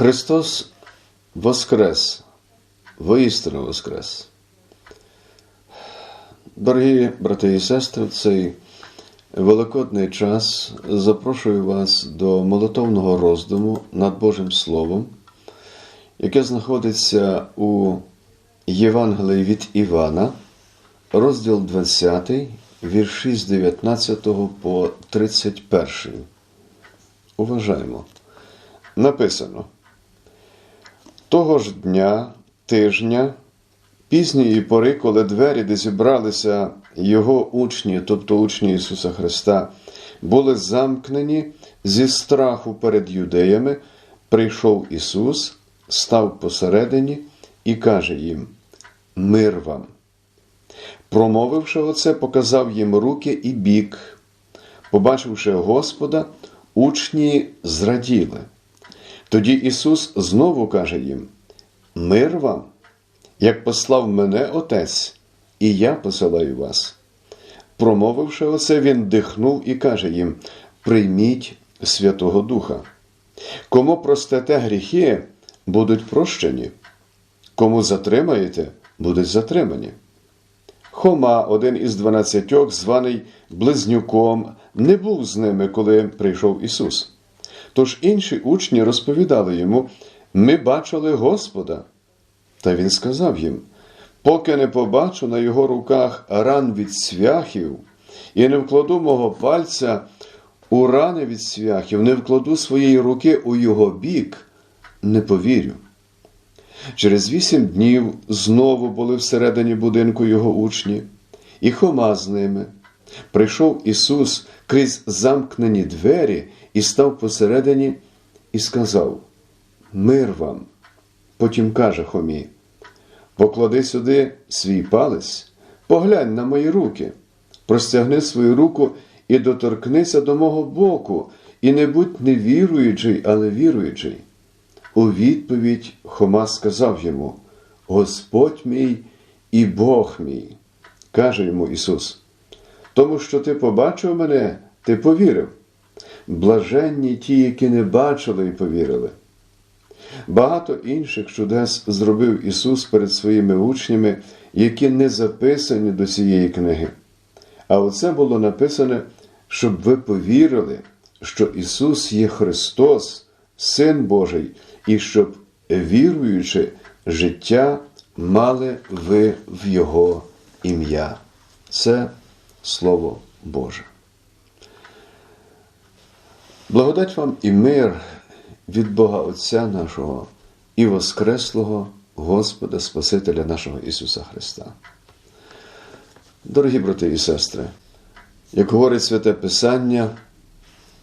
Христос Воскрес, воістину Воскрес. Дорогі брати і сестри, в цей великодний час запрошую вас до молитовного роздуму над Божим Словом, яке знаходиться у Євангелії від Івана, розділ 20, вірші з 19 по 31. Уважаємо. Написано. Того ж дня, тижня, пізньої пори, коли двері, де зібралися його учні, тобто учні Ісуса Христа, були замкнені зі страху перед юдеями, прийшов Ісус, став посередині і каже їм: Мир вам. Промовивши оце, показав їм руки і бік. Побачивши Господа, учні зраділи. Тоді Ісус знову каже їм: Мир вам, як послав мене Отець, і я посилаю вас. Промовивши оце, Він дихнув і каже їм: Прийміть Святого Духа. Кому простите гріхи, будуть прощені, кому затримаєте, будуть затримані. Хома, один із дванадцятьох, званий Близнюком, не був з ними, коли прийшов Ісус. Тож інші учні розповідали йому: Ми бачили Господа. Та він сказав їм: Поки не побачу на його руках ран від свяхів, і не вкладу мого пальця у рани від свяхів, не вкладу своєї руки у його бік, не повірю. Через вісім днів знову були всередині будинку його учні, і Хома з ними. Прийшов Ісус крізь замкнені двері і став посередині і сказав: Мир вам. Потім каже Хомі: Поклади сюди свій палець, поглянь на мої руки, простягни свою руку і доторкнися до мого боку, і не будь невіруючий, але віруючий. У відповідь Хома сказав йому: Господь мій і Бог мій, каже йому Ісус. Тому що ти побачив мене, ти повірив. Блаженні ті, які не бачили і повірили. Багато інших чудес зробив Ісус перед своїми учнями, які не записані до цієї книги. А оце було написане, щоб ви повірили, що Ісус є Христос, Син Божий, і щоб, віруючи, життя мали ви в Його ім'я. Це Слово Боже. Благодать вам і мир від Бога Отця нашого і Воскреслого Господа Спасителя нашого Ісуса Христа. Дорогі брати і сестри, як говорить Святе Писання,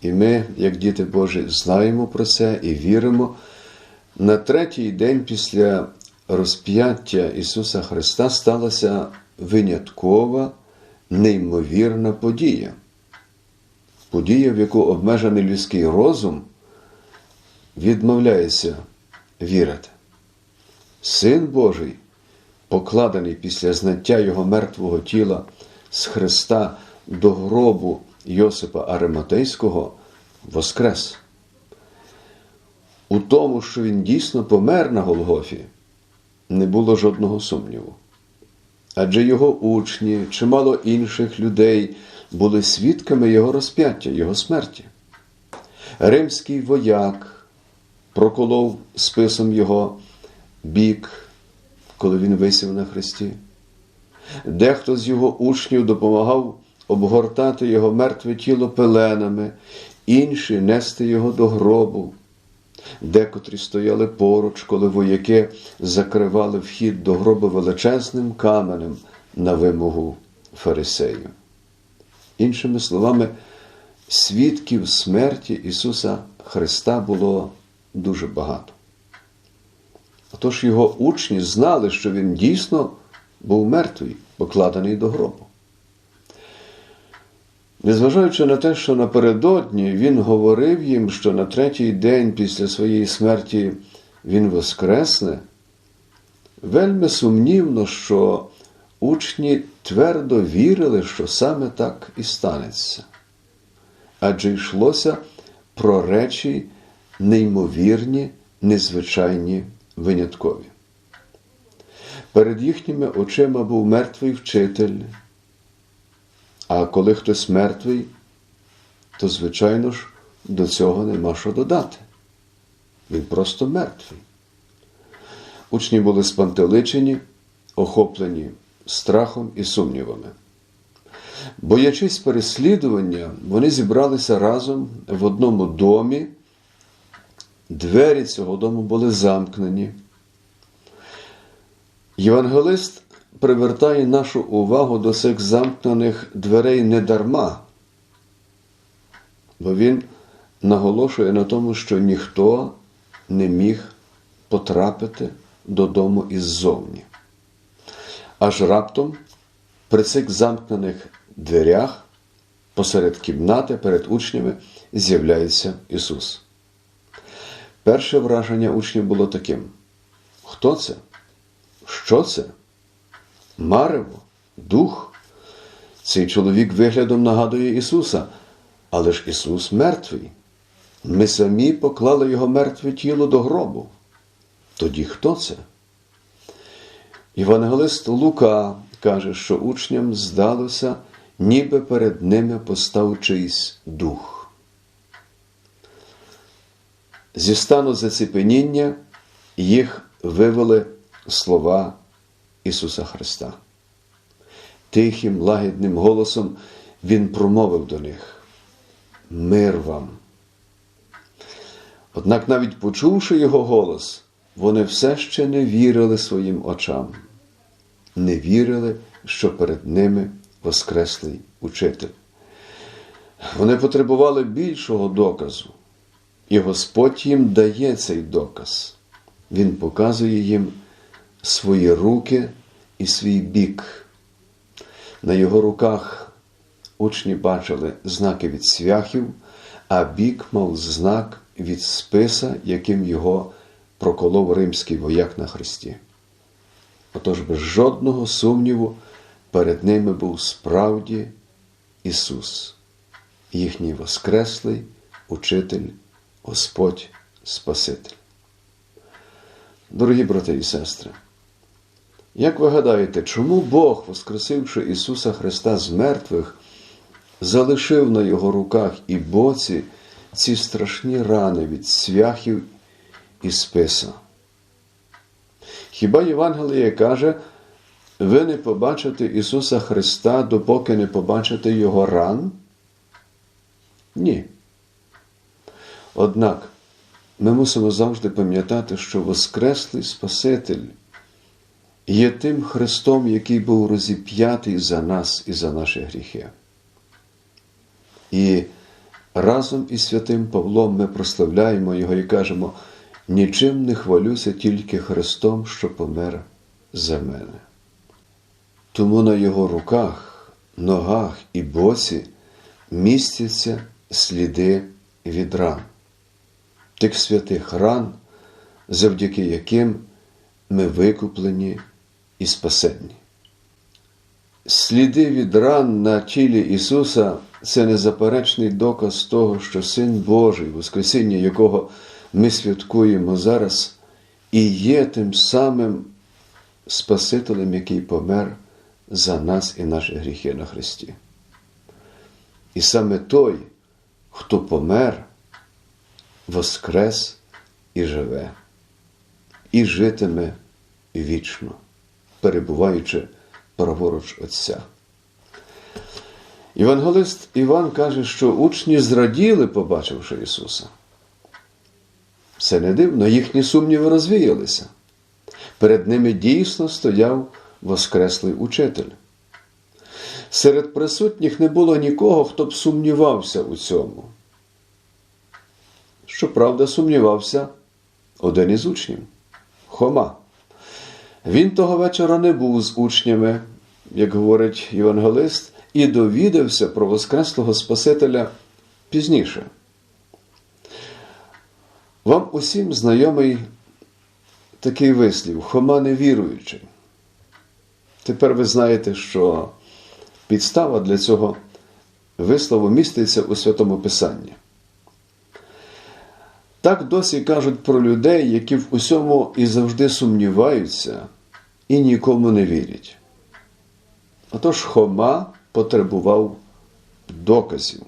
і ми, як діти Божі, знаємо про це і віримо, на третій день після розп'яття Ісуса Христа сталася виняткова, неймовірна подія. Подія, в яку обмежений людський розум відмовляється вірити. Син Божий, покладений після знаття Його мертвого тіла з Христа до гробу Йосипа Ариматейського, воскрес. У тому, що він дійсно помер на Голгофі, не було жодного сумніву. Адже його учні, чимало інших людей були свідками його розп'яття, його смерті. Римський вояк проколов списом його бік, коли він висів на хресті. Дехто з його учнів допомагав обгортати його мертве тіло пеленами, інші нести його до гробу. Декотрі стояли поруч, коли вояки закривали вхід до гробу величезним каменем на вимогу фарисею. Іншими словами, свідків смерті Ісуса Христа було дуже багато. Отож його учні знали, що Він дійсно був мертвий, покладений до гробу. Незважаючи на те, що напередодні він говорив їм, що на третій день після своєї смерті він воскресне, вельми сумнівно, що учні твердо вірили, що саме так і станеться. Адже йшлося про речі неймовірні незвичайні виняткові. Перед їхніми очима був мертвий вчитель. А коли хтось мертвий, то, звичайно ж, до цього нема що додати. Він просто мертвий. Учні були спантеличені, охоплені страхом і сумнівами. Боячись переслідування, вони зібралися разом в одному домі. Двері цього дому були замкнені. Євангелист привертає нашу увагу до цих замкнених дверей не дарма, бо він наголошує на тому, що ніхто не міг потрапити додому іззовні. Аж раптом при цих замкнених дверях посеред кімнати перед учнями з'являється Ісус. Перше враження учнів було таким: хто це? Що це? Марево, дух. Цей чоловік виглядом нагадує Ісуса, але ж Ісус мертвий. Ми самі поклали Його мертве тіло до гробу. Тоді хто це? Євангелист Лука каже, що учням здалося, ніби перед ними постав чийсь дух. Зі стану заціпеніння їх вивели слова Ісуса Христа. Тихим, лагідним голосом Він промовив до них Мир вам. Однак, навіть почувши його голос, вони все ще не вірили своїм очам, не вірили, що перед ними Воскреслий учитель. Вони потребували більшого доказу, і Господь їм дає цей доказ. Він показує їм свої руки і свій бік. На його руках учні бачили знаки від свяхів, а бік мав знак від списа, яким його проколов римський вояк на хресті. Отож без жодного сумніву перед ними був справді Ісус, їхній Воскреслий Учитель, Господь Спаситель. Дорогі брати і сестри, як ви гадаєте, чому Бог, воскресивши Ісуса Христа з мертвих, залишив на Його руках і боці ці страшні рани від свяхів і списа? Хіба Євангеліє каже, ви не побачите Ісуса Христа, допоки не побачите Його ран? Ні. Однак ми мусимо завжди пам'ятати, що Воскреслий Спаситель є тим Христом, який був розіп'ятий за нас і за наші гріхи. І разом із святим Павлом ми прославляємо Його і кажемо, нічим не хвалюся тільки Христом, що помер за мене. Тому на Його руках, ногах і боці містяться сліди від ран, тих святих ран, завдяки яким ми викуплені і спасенні. Сліди від ран на тілі Ісуса це незаперечний доказ того, що Син Божий, Воскресіння якого ми святкуємо зараз, і є тим самим Спасителем, який помер за нас і наші гріхи на Христі. І саме той, хто помер, воскрес і живе, і житиме вічно, перебуваючи праворуч Отця. Євангелист Іван каже, що учні зраділи, побачивши Ісуса. Це не дивно, їхні сумніви розвіялися. Перед ними дійсно стояв Воскреслий учитель. Серед присутніх не було нікого, хто б сумнівався у цьому. Щоправда, сумнівався один із учнів Хома. Він того вечора не був з учнями, як говорить євангелист, і довідався про Воскреслого Спасителя пізніше. Вам усім знайомий такий вислів Хома невіруючий. Тепер ви знаєте, що підстава для цього вислову міститься у Святому Писанні. Так досі кажуть про людей, які в усьому і завжди сумніваються і нікому не вірять. Отож Хома потребував доказів.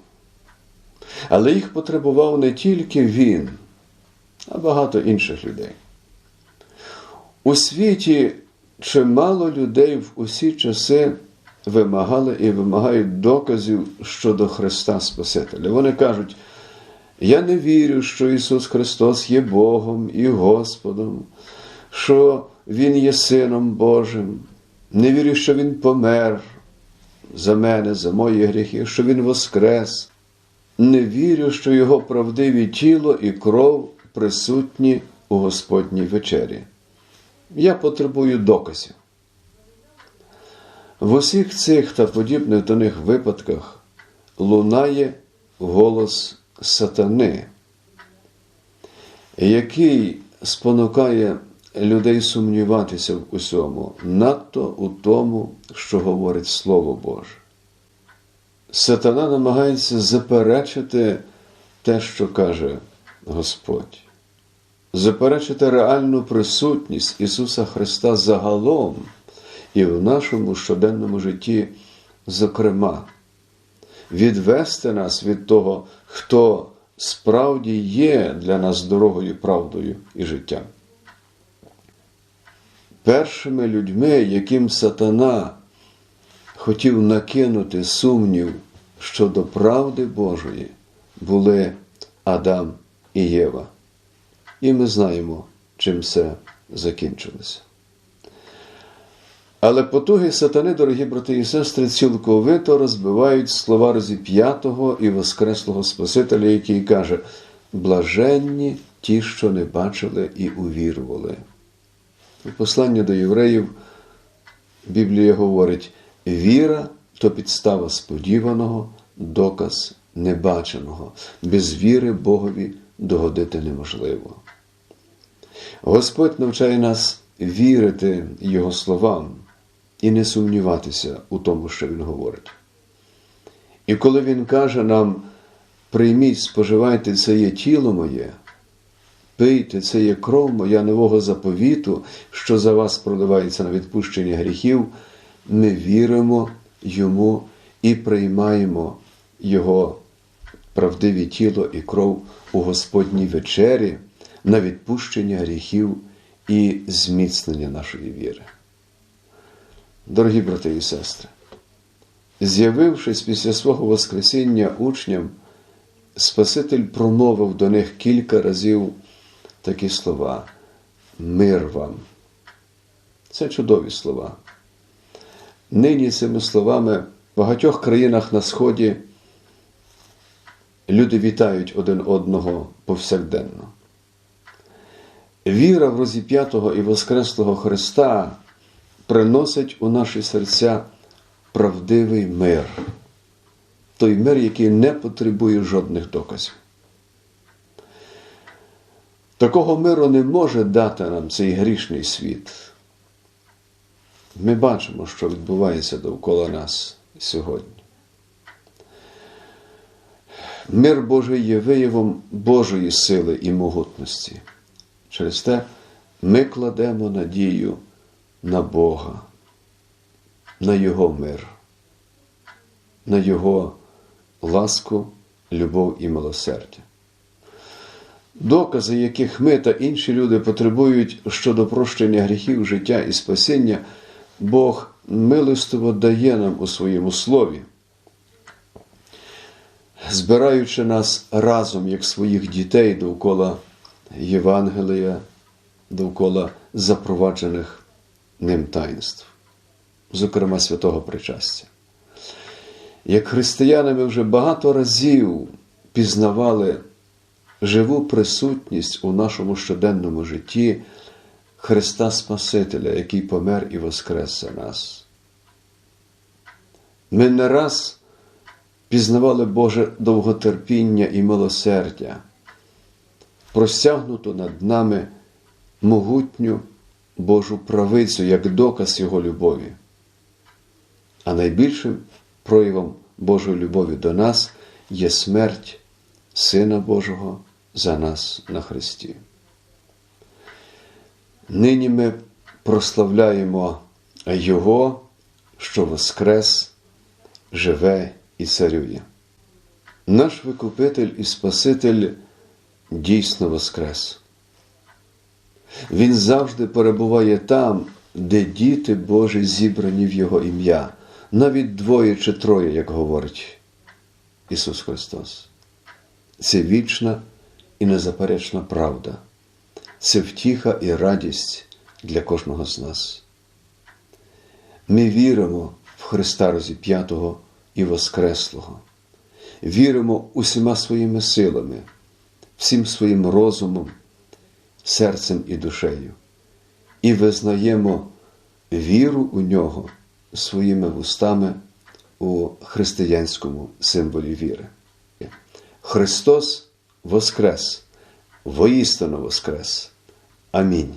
Але їх потребував не тільки він, а багато інших людей. У світі чимало людей в усі часи вимагали і вимагають доказів щодо Христа Спасителя. Вони кажуть, я не вірю, що Ісус Христос є Богом і Господом, що Він є Сином Божим. Не вірю, що Він помер за мене, за мої гріхи, що Він воскрес. Не вірю, що Його правдиві тіло і кров присутні у Господній вечері. Я потребую доказів. В усіх цих та подібних до них випадках лунає голос сатани, який спонукає людей сумніватися в усьому, надто у тому, що говорить Слово Боже. Сатана намагається заперечити те, що каже Господь, заперечити реальну присутність Ісуса Христа загалом і в нашому щоденному житті, зокрема, відвести нас від того, хто справді є для нас дорогою, правдою і життям. Першими людьми, яким сатана хотів накинути сумнів щодо правди Божої, були Адам і Єва. І ми знаємо, чим все закінчилося. Але потуги сатани, дорогі брати і сестри, цілковито розбивають слова розіп'ятого і Воскреслого Спасителя, який каже: блаженні ті, що не бачили і увірували. У посланні до євреїв Біблія говорить: віра то підстава сподіваного, доказ небаченого, без віри Богові догодити неможливо. Господь навчає нас вірити Його словам і не сумніватися у тому, що Він говорить. І коли Він каже нам, прийміть, споживайте це є тіло моє, пийте, це є кров моя нового заповіту, що за вас проливається на відпущення гріхів, ми віримо Йому і приймаємо Його правдиві тіло і кров у Господній вечері на відпущення гріхів і зміцнення нашої віри. Дорогі брати і сестри, з'явившись після свого Воскресіння учням, Спаситель промовив до них кілька разів такі слова: Мир вам. Це чудові слова. Нині цими словами в багатьох країнах на Сході люди вітають один одного повсякденно. Віра в розіп'ятого і Воскреслого Христа приносить у наші серця правдивий мир, той мир, який не потребує жодних доказів. Такого миру не може дати нам цей грішний світ. Ми бачимо, що відбувається довкола нас сьогодні. Мир Божий є виявом Божої сили і могутності. Через те ми кладемо надію на Бога, на Його мир, на Його ласку, любов і милосердя. Докази, яких ми та інші люди потребують щодо прощення гріхів, життя і спасіння, Бог милостиво дає нам у своєму слові, збираючи нас разом, як своїх дітей довкола Євангелія, довкола запроваджених ним таїнств, зокрема святого причастя. Як християни ми вже багато разів пізнавали живу присутність у нашому щоденному житті Христа Спасителя, який помер і воскрес за нас. Ми не раз пізнавали Боже довготерпіння і милосердя, простягнуту над нами могутню Божу правицю як доказ Його любові. А найбільшим проявом Божої любові до нас є смерть Сина Божого за нас на Христі. Нині ми прославляємо Його, що Воскрес, живе і царює. Наш Викупитель і Спаситель дійсно Воскрес. Він завжди перебуває там, де діти Божі зібрані в Його ім'я, навіть двоє чи троє, як говорить Ісус Христос. Це вічна і незаперечна правда, це втіха і радість для кожного з нас. Ми віримо в Христа розіп'ятого і Воскреслого, віримо усіма своїми силами, всім своїм розумом, серцем і душею, і визнаємо віру у нього своїми вустами у християнському символі віри. Христос Воскрес, воістину Воскрес. Амінь.